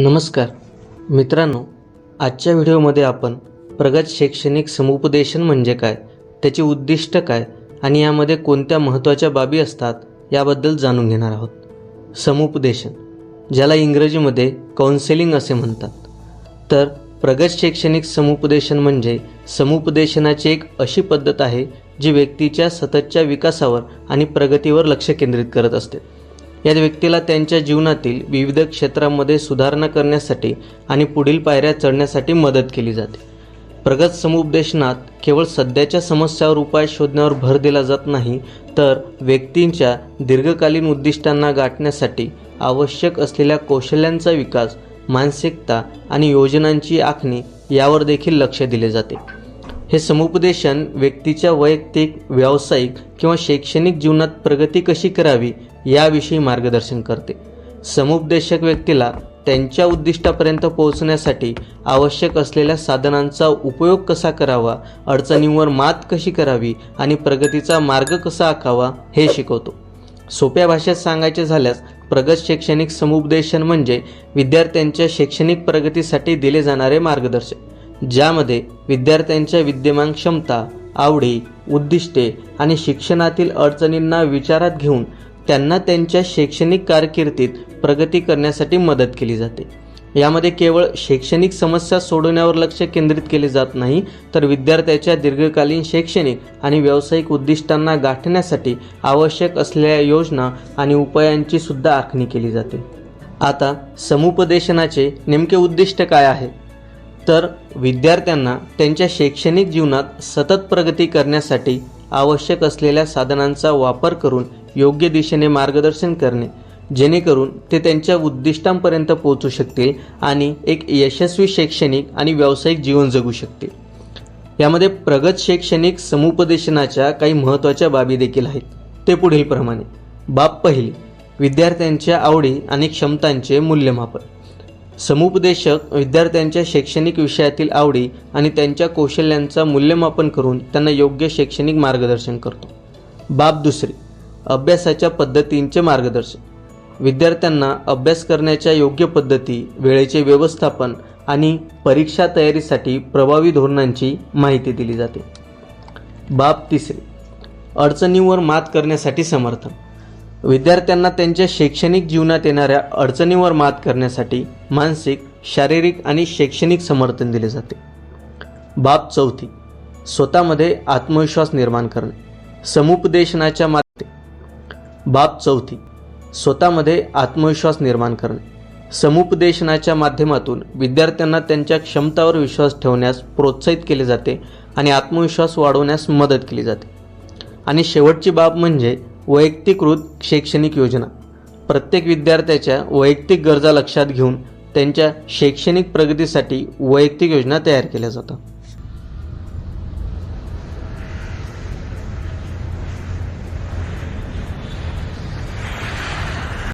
नमस्कार. मित्रांनो आजच्या व्हिडिओमध्ये आपण प्रगत शैक्षणिक समुपदेशन म्हणजे काय त्याची उद्दिष्ट काय आणि यामध्ये कोणत्या महत्त्वाच्या बाबी असतात याबद्दल जाणून घेणार आहोत. समुपदेशन ज्याला इंग्रजीमध्ये काउन्सेलिंग असे म्हणतात. तर प्रगत शैक्षणिक समुपदेशन म्हणजे समुपदेशनाची एक अशी पद्धत आहे जी व्यक्तीच्या सततच्या विकासावर आणि प्रगतीवर लक्ष केंद्रित करत असते. या व्यक्तीला त्यांच्या जीवनातील विविध क्षेत्रांमध्ये सुधारणा करण्यासाठी आणि पुढील पायऱ्या चढण्यासाठी मदत केली जाते. प्रगत समुपदेशनात केवळ सध्याच्या समस्यावर उपाय शोधण्यावर भर दिला जात नाही तर व्यक्तींच्या दीर्घकालीन उद्दिष्टांना गाठण्यासाठी आवश्यक असलेल्या कौशल्यांचा विकास मानसिकता आणि योजनांची आखणी यावर देखील लक्ष दिले जाते. हे समुपदेशन व्यक्तीच्या वैयक्तिक व्यावसायिक किंवा शैक्षणिक जीवनात प्रगती कशी करावी याविषयी मार्गदर्शन करते. समुपदेशक व्यक्तीला त्यांच्या उद्दिष्टापर्यंत पोहोचण्यासाठी आवश्यक असलेल्या साधनांचा उपयोग कसा करावा अडचणींवर मात कशी करावी आणि प्रगतीचा मार्ग कसा आखावा हे शिकवतो. सोप्या भाषेत सांगायचे झाल्यास प्रगत शैक्षणिक समुपदेशन म्हणजे विद्यार्थ्यांच्या शैक्षणिक प्रगतीसाठी दिले जाणारे मार्गदर्शन ज्यामध्ये विद्यार्थ्यांच्या विद्यमान क्षमता आवडी उद्दिष्टे आणि शिक्षणातील अडचणींना विचारात घेऊन त्यांना त्यांच्या शैक्षणिक कारकिर्दीत प्रगती करण्यासाठी मदत केली जाते. यामध्ये केवळ शैक्षणिक समस्या सोडवण्यावर लक्ष केंद्रित केले जात नाही तर विद्यार्थ्याच्या दीर्घकालीन शैक्षणिक आणि व्यावसायिक उद्दिष्टांना गाठण्यासाठी आवश्यक असलेल्या योजना आणि उपायांची सुद्धा आखणी केली जाते. आता समुपदेशनाचे नेमके उद्दिष्ट काय आहे? तर विद्यार्थ्यांना त्यांच्या शैक्षणिक जीवनात सतत प्रगती करण्यासाठी आवश्यक असलेल्या साधनांचा वापर करून योग्य दिशेने मार्गदर्शन करणे जेणेकरून ते त्यांच्या उद्दिष्टांपर्यंत पोहोचू शकतील आणि एक यशस्वी शैक्षणिक आणि व्यावसायिक जीवन जगू शकतील. यामध्ये प्रगत शैक्षणिक समुपदेशनाच्या काही महत्त्वाच्या बाबी देखील आहेत. ते पुढीलप्रमाणे बाब पहिली विद्यार्थ्यांच्या आवडी आणि क्षमतांचे मूल्यमापन. समुपदेशक विद्यार्थ्यांच्या शैक्षणिक विषयातील आवडी आणि त्यांच्या कौशल्यांचा मूल्यमापन करून त्यांना योग्य शैक्षणिक मार्गदर्शन करतो. बाब दुसरी अभ्यासाच्या पद्धतींचे मार्गदर्शन. विद्यार्थ्यांना अभ्यास करण्याच्या योग्य पद्धती वेळेचे व्यवस्थापन आणि परीक्षा तयारीसाठी प्रभावी धोरणांची माहिती दिली जाते. बाब तिसरी. अडचणींवर मात करण्यासाठी समर्थन. विद्यार्थ्यांना त्यांच्या शैक्षणिक जीवनात येणाऱ्या अडचणींवर मात करण्यासाठी मानसिक शारीरिक आणि शैक्षणिक समर्थन दिले जाते. बाब चौथी. स्वतःमध्ये आत्मविश्वास निर्माण करणे. समुपदेशनाच्या माध्यमात बाब चौथी. स्वतःमध्ये आत्मविश्वास निर्माण करणे. समुपदेशनाच्या माध्यमातून विद्यार्थ्यांना त्यांच्या क्षमतावर विश्वास ठेवण्यास प्रोत्साहित केले जाते आणि आत्मविश्वास वाढवण्यास मदत केली जाते. आणि शेवटची बाब म्हणजे वैयक्तिकृत शैक्षणिक योजना. प्रत्येक विद्यार्थ्याच्या वैयक्तिक गरजा लक्षात घेऊन त्यांच्या शैक्षणिक प्रगतीसाठी वैयक्तिक योजना तयार केल्या जातात.